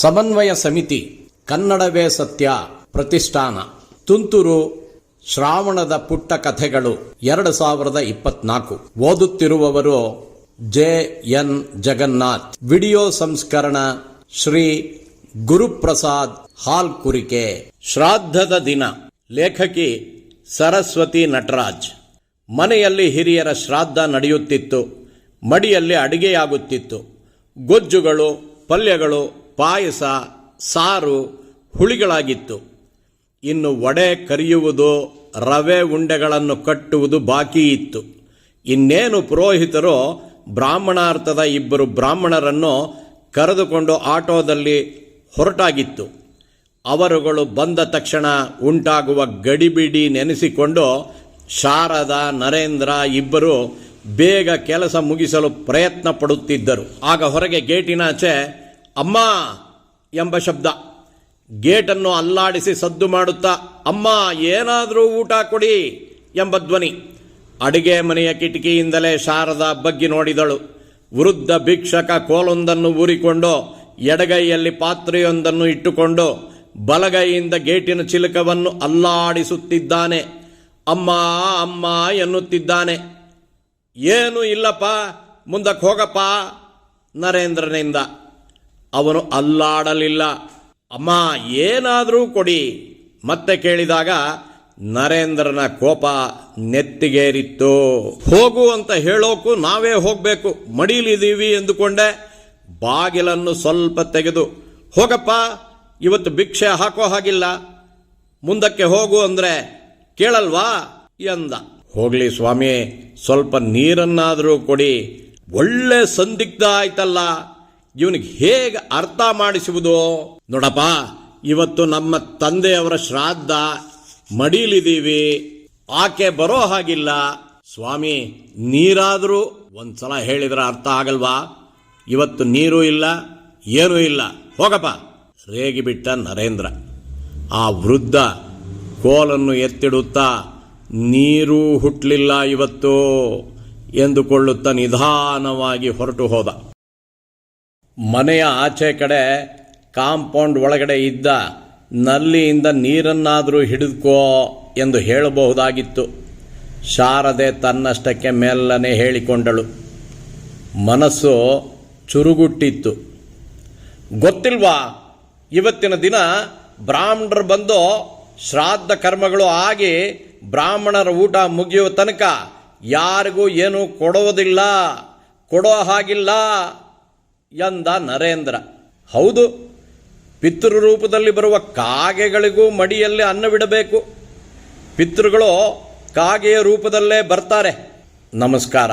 ಸಮನ್ವಯ ಸಮಿತಿ ಕನ್ನಡವೇ ಸತ್ಯ ಪ್ರತಿಷ್ಠಾನ. ತುಂತುರು ಶ್ರಾವಣದ ಪುಟ್ಟ ಕಥೆಗಳು ಎರಡು ಸಾವಿರದ ಇಪ್ಪತ್ನಾಲ್ಕು. ಓದುತ್ತಿರುವವರು ಜೆ ಎನ್ ಜಗನ್ನಾಥ್. ವಿಡಿಯೋ ಸಂಸ್ಕರಣ ಶ್ರೀ ಗುರುಪ್ರಸಾದ್ ಹಾಲ್ ಕುರಿಕೆ ಶ್ರಾದ್ದದ ದಿನ. ಲೇಖಕಿ ಸರಸ್ವತಿ ನಟರಾಜ್. ಮನೆಯಲ್ಲಿ ಹಿರಿಯರ ಶ್ರಾದ್ದ ನಡೆಯುತ್ತಿತ್ತು. ಮಡಿಯಲ್ಲಿ ಅಡಿಗೆಯಾಗುತ್ತಿತ್ತು. ಗೊಜ್ಜುಗಳು, ಪಲ್ಯಗಳು ಪಾಯಸ, ಸಾರು ಹುಳಿಗಳಾಗಿತ್ತು. ಇನ್ನು ವಡೆ ಕರಿಯುವುದು, ರವೆ ಉಂಡೆಗಳನ್ನು ಕಟ್ಟುವುದು ಬಾಕಿ ಇತ್ತು. ಇನ್ನೇನು ಪುರೋಹಿತರು ಬ್ರಾಹ್ಮಣಾರ್ಥದ ಇಬ್ಬರು ಬ್ರಾಹ್ಮಣರನ್ನು ಕರೆದುಕೊಂಡು ಆಟೋದಲ್ಲಿ ಹೊರಟಾಗಿತ್ತು. ಅವರುಗಳು ಬಂದ ತಕ್ಷಣ ಉಂಟಾಗುವ ಗಡಿಬಿಡಿ ನೆನೆಸಿಕೊಂಡು ಶಾರದ, ನರೇಂದ್ರ ಇಬ್ಬರು ಬೇಗ ಕೆಲಸ ಮುಗಿಸಲು ಪ್ರಯತ್ನ ಪಡುತ್ತಿದ್ದರು. ಆಗ ಹೊರಗೆ ಗೇಟಿನಾಚೆ ಅಮ್ಮ ಎಂಬ ಶಬ್ದ. ಗೇಟನ್ನು ಅಲ್ಲಾಡಿಸಿ ಸದ್ದು ಮಾಡುತ್ತಾ, ಅಮ್ಮ, ಏನಾದರೂ ಊಟ ಕೊಡಿ ಎಂಬ ಧ್ವನಿ. ಅಡಿಗೆ ಮನೆಯ ಕಿಟಕಿಯಿಂದಲೇ ಶಾರದಾ ಬಗ್ಗಿ ನೋಡಿದಳು. ವೃದ್ಧ ಭಿಕ್ಷಕ ಕೋಲೊಂದನ್ನು ಊರಿಕೊಂಡು, ಎಡಗೈಯಲ್ಲಿ ಪಾತ್ರೆಯೊಂದನ್ನು ಇಟ್ಟುಕೊಂಡು, ಬಲಗೈಯಿಂದ ಗೇಟಿನ ಚಿಲಕವನ್ನು ಅಲ್ಲಾಡಿಸುತ್ತಿದ್ದಾನೆ. ಅಮ್ಮ ಅಮ್ಮ ಎನ್ನುತ್ತಿದ್ದಾನೆ. ಏನು ಇಲ್ಲಪ್ಪ, ಮುಂದಕ್ಕೆ ಹೋಗಪ್ಪ ನರೇಂದ್ರನಿಂದ. ಅವನು ಅಲ್ಲಾಡಲಿಲ್ಲ. ಅಮ್ಮ, ಏನಾದರೂ ಕೊಡಿ. ಮತ್ತೆ ಕೇಳಿದಾಗ, ನರೇಂದ್ರನ ಕೋಪ ನೆತ್ತಿಗೇರಿತ್ತು. ಹೋಗು ಅಂತ ಹೇಳೋಕು ನಾವೇ ಹೋಗಬೇಕು. ಮಡಿಲಿದ್ದೀವಿ ಎಂದುಕೊಂಡೆ, ಬಾಗಿಲನ್ನು ಸ್ವಲ್ಪ ತೆಗೆದು, ಹೋಗಪ್ಪ, ಇವತ್ತು ಭಿಕ್ಷೆ ಹಾಕೋ ಹಾಗಿಲ್ಲ. ಮುಂದಕ್ಕೆ ಹೋಗು ಅಂದ್ರೆ, ಕೇಳಲ್ವಾ? ಎಂದ. ಹೋಗಲಿ ಸ್ವಾಮಿ ಸ್ವಲ್ಪ ನೀರನ್ನಾದರೂ ಕೊಡಿ. ಒಳ್ಳೆ ಸಂದಿಗ್ಧ ಆಯ್ತಲ್ಲ. ಇವನಿಗೆ ಹೇಗೆ ಅರ್ಥ ಮಾಡಿಸುವುದು ನೋಡಪ್ಪ, ಇವತ್ತು ನಮ್ಮ ತಂದೆಯವರ ಶ್ರಾದ್ದ ಮಡೀಲಿದ್ದೀವಿ, ಆಕೆ ಬರೋ ಹಾಗಿಲ್ಲ. ಸ್ವಾಮಿ, ನೀರಾದರೂ ಒಂದ್ಸಲ ಹೇಳಿದ್ರೆ ಅರ್ಥ ಆಗಲ್ವಾ? ಇವತ್ತು ನೀರು ಇಲ್ಲ, ಏನೂ ಇಲ್ಲ. ಹೋಗಪ್ಪ, ರೇಗಿಬಿಟ್ಟ ನರೇಂದ್ರ. ಆ ವೃದ್ಧ ಕೋಲನ್ನು ಎತ್ತಿಡುತ್ತಾ, ನೀರೂ ಹುಟ್ಟಲಿಲ್ಲ ಇವತ್ತು ಎಂದುಕೊಳ್ಳುತ್ತಾ ನಿಧಾನವಾಗಿ ಹೊರಟು ಹೋದ. ಮನೆಯ ಆಚೆ ಕಡೆ ಕಾಂಪೌಂಡ್ ಒಳಗಡೆ ಇದ್ದ ನಲ್ಲಿಯಿಂದ ನೀರನ್ನಾದರೂ ಹಿಡಿದುಕೋ ಎಂದು ಹೇಳಬಹುದಾಗಿತ್ತು. ಶಾರದೆ ತನ್ನಷ್ಟಕ್ಕೆ ಮೆಲ್ಲನೆ ಹೇಳಿಕೊಂಡಳು. ಮನಸ್ಸು ಚುರುಗುಟ್ಟಿತ್ತು. ಗೊತ್ತಿಲ್ವಾ, ಇವತ್ತಿನ ದಿನ ಬ್ರಾಹ್ಮಣರು ಬಂದು ಶ್ರಾದ್ದ ಕರ್ಮಗಳು ಆಗಿ ಬ್ರಾಹ್ಮಣರ ಊಟ ಮುಗಿಯುವ ತನಕ ಯಾರಿಗೂ ಏನೂ ಕೊಡುವುದಿಲ್ಲ ಕೊಡೋ ಹಾಗಿಲ್ಲ. ಎಂದ ನರೇಂದ್ರ. ಹೌದು ಪಿತೃರೂಪದಲ್ಲಿ ಬರುವ ಕಾಗೆಗಳಿಗೂ ಮಡಿಯಲ್ಲಿ ಅನ್ನವಿಡಬೇಕು ಪಿತೃಗಳು ಕಾಗೆಯ ರೂಪದಲ್ಲೇ ಬರ್ತಾರೆ. ನಮಸ್ಕಾರ.